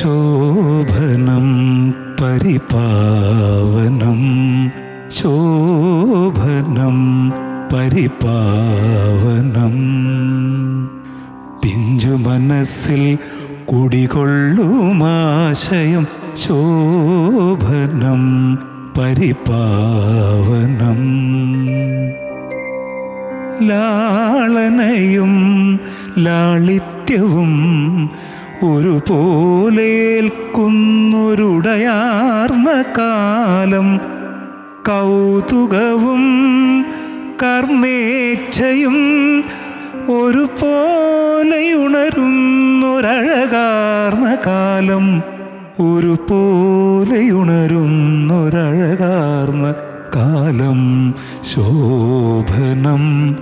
ശോഭനം പരിപാവനം. ശോഭനം പരിപാവനം. പിഞ്ചു മനസ്സിൽ കുടികൊള്ളുമാശയം. ശോഭനം പരിപാവനം. ലാളനയും ലാളിത്യവും ഒരുപോലേൽക്കുന്നൊരുടയാർന്ന കാലം. കൗതുകവും കർമ്മേച്ഛയും ഒരുപോലെയുണരുന്നൊരഴകാർന്ന കാലം. ഒരുപോലെയുണരുന്നൊരഴകാർന്ന കാലം. ശോഭനം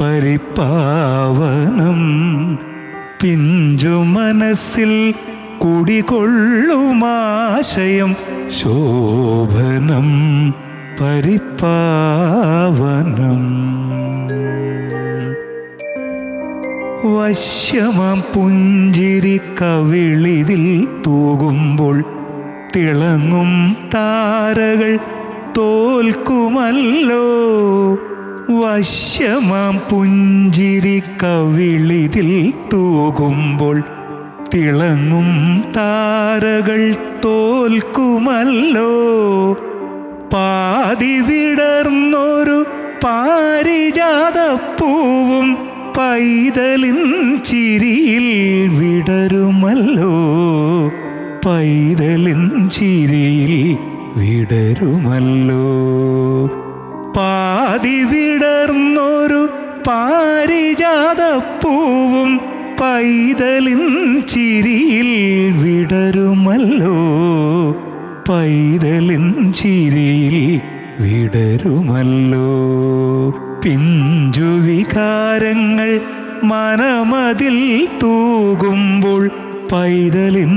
പരിപാവനം പിഞ്ചു മനസ്സിൽ കുടികൊള്ളുമാശയം ശോഭനം പരിപാവനം. വശ്യമ പുഞ്ചിരി കവിളിതിൽ തൂകുമ്പോൾ തിളങ്ങും താരകൾ തോൽക്കുമല്ലോ. വശ്യമാം പുഞ്ചിരി കവിളിതിൽ തൂകുമ്പോൾ തിളങ്ങും താരകൾ തോൽക്കുമല്ലോ. പാതി വിടർന്നൊരു പാരിജാതപ്പൂവും പൈതലിൻ ചിരിയിൽ വിടരുമല്ലോ. പൈതലിൻ ചിരിയിൽ വിടരുമല്ലോ. പാതി പാരിജാതപ്പൂവും പൈതലിൻ ചിരിയിൽ വിടരുമല്ലോ. പൈതലിൻ ചിരിയിൽ വിടരുമല്ലോ. പിഞ്ചുവികാരങ്ങൾ മനമതിൽ തൂകുമ്പോൾ പൈതലിൻ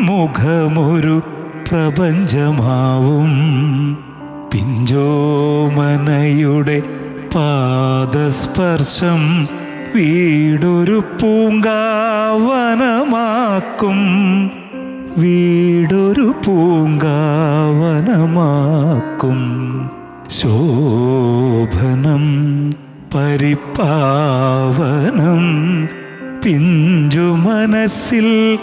മുഖമൊരു പ്രപഞ്ചമാവും. പിഞ്ചോമനയുടെ പാദസ്പർശം വീടൊരു പൂങ്കാവനമാക്കും. വീടൊരു പൂങ്കാവനമാക്കും. ശോഭനം പരിപ്പാവനം പിഞ്ചു മനസ്സിൽ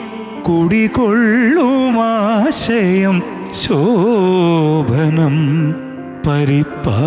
കുടികൊള്ളുമാശയം ശോഭനം. പരിപ്പാവന്നം